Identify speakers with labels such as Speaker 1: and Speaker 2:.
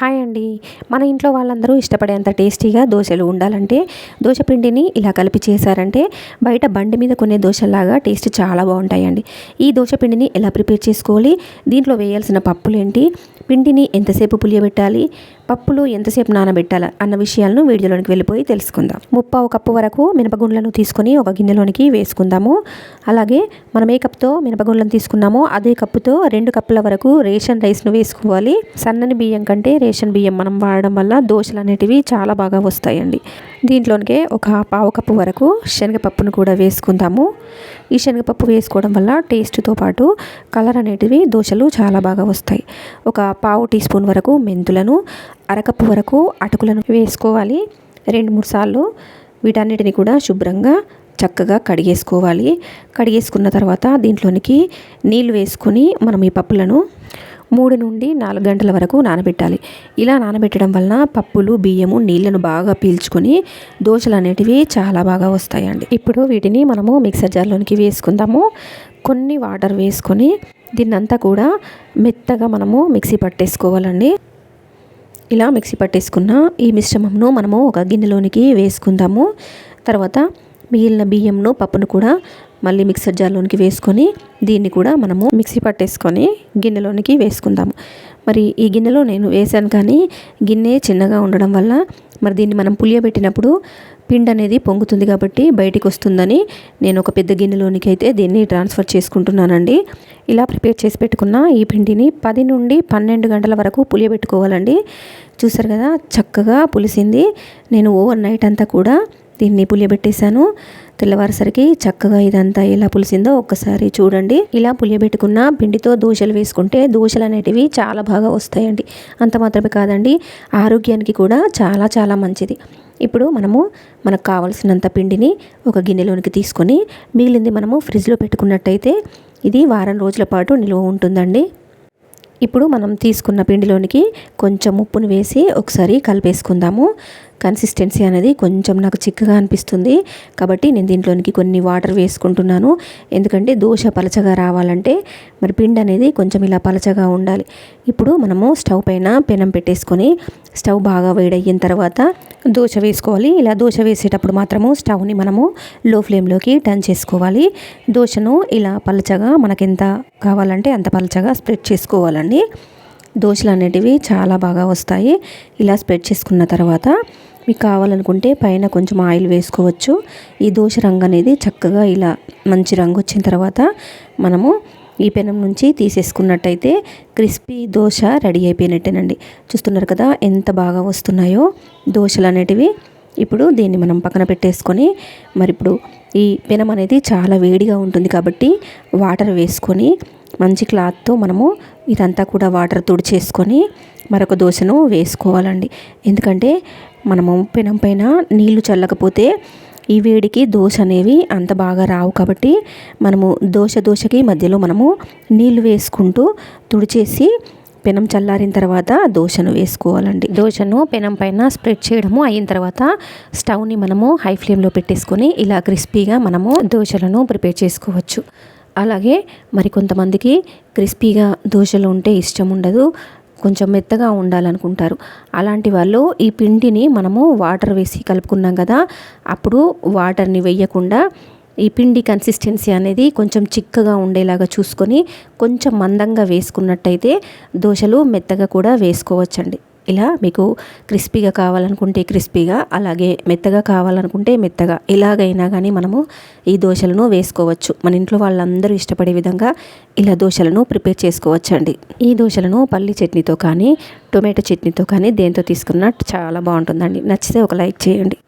Speaker 1: Hi అండి. మన ఇంట్లో వాళ్ళందరూ ఇష్టపడేంత టేస్టీగా దోశలు ఉండాలంటే దోశ పిండిని ఇలా కలిపి చేశారంటే బయట బండి మీద కొనే దోశలాగా టేస్ట్ చాలా బాగుంటాయండి. ఈ దోశ పిండిని ఎలా ప్రిపేర్ చేసుకోవాలి? దీంట్లో వేయాల్సిన పప్పులు ఏంటి పిండిని ఎంతసేపు పులియబెట్టాలి? పప్పులు ఎంతసేపు నానబెట్టాలి అన్న విషయాలను వీడియోలోనికి వెళ్ళిపోయి తెలుసుకుందాం. ముప్పావు కప్పు వరకు మినపగుండ్లను తీసుకొని ఒక గిన్నెలోనికి వేసుకుందాము. అలాగే మనం ఏ కప్తో మినపగుండ్లను తీసుకున్నామో అదే కప్పుతో రెండు కప్పుల వరకు రేషన్ రైస్ను వేసుకోవాలి. సన్నని బియ్యం కంటే రేషన్ బియ్యం మనం వాడడం వల్ల దోశలు అనేటివి చాలా బాగా వస్తాయండి. దీంట్లోనికే ఒక పావు కప్పు వరకు శనగపప్పును కూడా వేసుకుందాము. ఈ శనగపప్పు వేసుకోవడం వల్ల టేస్ట్తో పాటు కలర్ అనేటివి దోశలు చాలా బాగా వస్తాయి. ఒక పావు టీ స్పూన్ వరకు మెంతులను అరకప్పు వరకు అటుకులను వేసుకోవాలి. రెండు మూడు సార్లు వీటన్నిటిని కూడా శుభ్రంగా చక్కగా కడిగేసుకోవాలి. కడిగేసుకున్న తర్వాత దీంట్లోనికి నీళ్ళు వేసుకొని మనం ఈ పప్పులను మూడు నుండి నాలుగు గంటల వరకు నానబెట్టాలి. ఇలా నానబెట్టడం వలన పప్పులు బియ్యము నీళ్ళను బాగా పీల్చుకొని దోశలు అనేటివి చాలా బాగా వస్తాయండి. ఇప్పుడు వీటిని మనము మిక్సర్ జార్లోనికి వేసుకుందాము. కొన్ని వాటర్ వేసుకొని దీన్నంతా కూడా మెత్తగా మనము మిక్సీ పట్టేసుకోవాలండి. ఇలా మిక్సీ పట్టేసుకున్న ఈ మిశ్రమంను మనము ఒక గిన్నెలోనికి వేసుకుందాము. తర్వాత మిగిలిన బియ్యంను పప్పును కూడా మళ్ళీ మిక్సర్ జార్లోనికి వేసుకొని దీన్ని కూడా మనము మిక్సీ పట్టేసుకొని గిన్నెలోనికి వేసుకుందాము. మరి ఈ గిన్నెలో నేను వేసాను కానీ గిన్నె చిన్నగా ఉండడం వల్ల మరి దీన్ని మనం పులియబెట్టినప్పుడు పిండి అనేది పొంగుతుంది కాబట్టి బయటికి వస్తుందని నేను ఒక పెద్ద గిన్నెలోనికి అయితే దీన్ని ట్రాన్స్ఫర్ చేసుకుంటున్నానండి. ఇలా ప్రిపేర్ చేసి పెట్టుకున్న ఈ పిండిని పది నుండి పన్నెండు గంటల వరకు పులియబెట్టుకోవాలండి. చూసారు కదా చక్కగా పులిసింది. నేను ఓవర్ నైట్ అంతా కూడా దీన్ని పులియబెట్టేశాను. తెల్లవారుసరికి చక్కగా ఇదంతా ఎలా పులిసిందో ఒక్కసారి చూడండి. ఇలా పులియబెట్టుకున్న పిండితో దోశలు వేసుకుంటే దోశలు అనేటివి చాలా బాగా వస్తాయండి. అంత మాత్రమే కాదండి ఆరోగ్యానికి కూడా చాలా చాలా మంచిది. ఇప్పుడు మనము మనకు కావలసినంత పిండిని ఒక గిన్నెలోనికి తీసుకొని మిగిలింది మనము ఫ్రిడ్జ్లో పెట్టుకున్నట్టయితే ఇది వారం రోజుల పాటు నిల్వ ఉంటుందండి. ఇప్పుడు మనం తీసుకున్న పిండిలోనికి కొంచెం ఉప్పును వేసి ఒకసారి కలిపేసుకుందాము. కన్సిస్టెన్సీ అనేది కొంచెం నాకు చిక్కగా అనిపిస్తుంది. కాబట్టి నేను దీంట్లోనికి కొన్ని వాటర్ వేసుకుంటున్నాను. ఎందుకంటే దోశ పలచగా రావాలంటే మరి పిండి అనేది కొంచెం ఇలా పలచగా ఉండాలి. ఇప్పుడు మనము స్టవ్ పైన పెనం పెట్టేసుకొని స్టవ్ బాగా వేడయిన తర్వాత దోశ వేసుకోవాలి. ఇలా దోశ వేసేటప్పుడు మాత్రము స్టవ్ని మనము లో ఫ్లేమ్లోకి టర్న్ చేసుకోవాలి. దోశను ఇలా పలచగా మనకి ఎంత కావాలంటే అంత పలచగా స్ప్రెడ్ చేసుకోవాలండి. దోశలు అనేటివి చాలా బాగా వస్తాయి. ఇలా స్ప్రెడ్ చేసుకున్న తర్వాత మీకు కావాలనుకుంటే పైన కొంచెం ఆయిల్ వేసుకోవచ్చు. ఈ దోశ రంగు అనేది చక్కగా ఇలా మంచి రంగు వచ్చిన తర్వాత మనము ఈ పెనం నుంచి తీసేసుకున్నట్టయితే క్రిస్పీ దోశ రెడీ అయిపోయినట్టేనండి. చూస్తున్నారు కదా ఎంత బాగా వస్తున్నాయో దోశలు అనేటివి. ఇప్పుడు దీన్ని మనం పక్కన పెట్టేసుకొని మరి ఇప్పుడు ఈ పెనం అనేది చాలా వేడిగా ఉంటుంది కాబట్టి వాటర్ వేసుకొని మంచి క్లాత్తో మనము ఇదంతా కూడా వాటర్ తుడిచేసుకొని మరొక దోశను వేసుకోవాలండి. ఎందుకంటే మనము పెనం పైన నీళ్ళు చల్లకపోతే ఈ వేడికి దోశ అనేవి అంత బాగా రావు కాబట్టి మనము దోశ దోశకి మధ్యలో మనము నీళ్ళు వేసుకుంటూ తుడిచేసి పెనం చల్లారిన తర్వాత దోశను వేసుకోవాలండి. దోశను పెనం పైన స్ప్రెడ్ చేయడము అయిన తర్వాత స్టవ్ని మనము హై ఫ్లేమ్లో పెట్టేసుకొని ఇలా క్రిస్పీగా మనము దోశలను ప్రిపేర్ చేసుకోవచ్చు. అలాగే మరి కొంతమందికి క్రిస్పీగా దోశలు ఉంటే ఇష్టం ఉండదు. కొంచెం మెత్తగా ఉండాలనుకుంటారు. అలాంటి వాళ్ళు ఈ పిండిని మనము వాటర్ వేసి కలుపుకున్నాం కదా అప్పుడు వాటర్ని వేయకుండా ఈ పిండి కన్సిస్టెన్సీ అనేది కొంచెం చిక్కగా ఉండేలాగా చూసుకొని కొంచెం మందంగా వేసుకున్నట్టయితే దోశలు మెత్తగా కూడా వేసుకోవచ్చండి. ఇలా మీకు క్రిస్పీగా కావాలనుకుంటే క్రిస్పీగా అలాగే మెత్తగా కావాలనుకుంటే మెత్తగా. ఇలాగైనా కానీ మనము ఈ దోశలను వేసుకోవచ్చు. మన ఇంట్లో వాళ్ళందరూ ఇష్టపడే విధంగా ఇలా దోశలను ప్రిపేర్ చేసుకోవచ్చండి. ఈ దోశలను పల్లి చట్నీతో కానీ టొమాటో చట్నీతో కానీ దేంతో తీసుకున్నట్టు చాలా బాగుంటుందండి. నచ్చితే ఒక లైక్ చేయండి.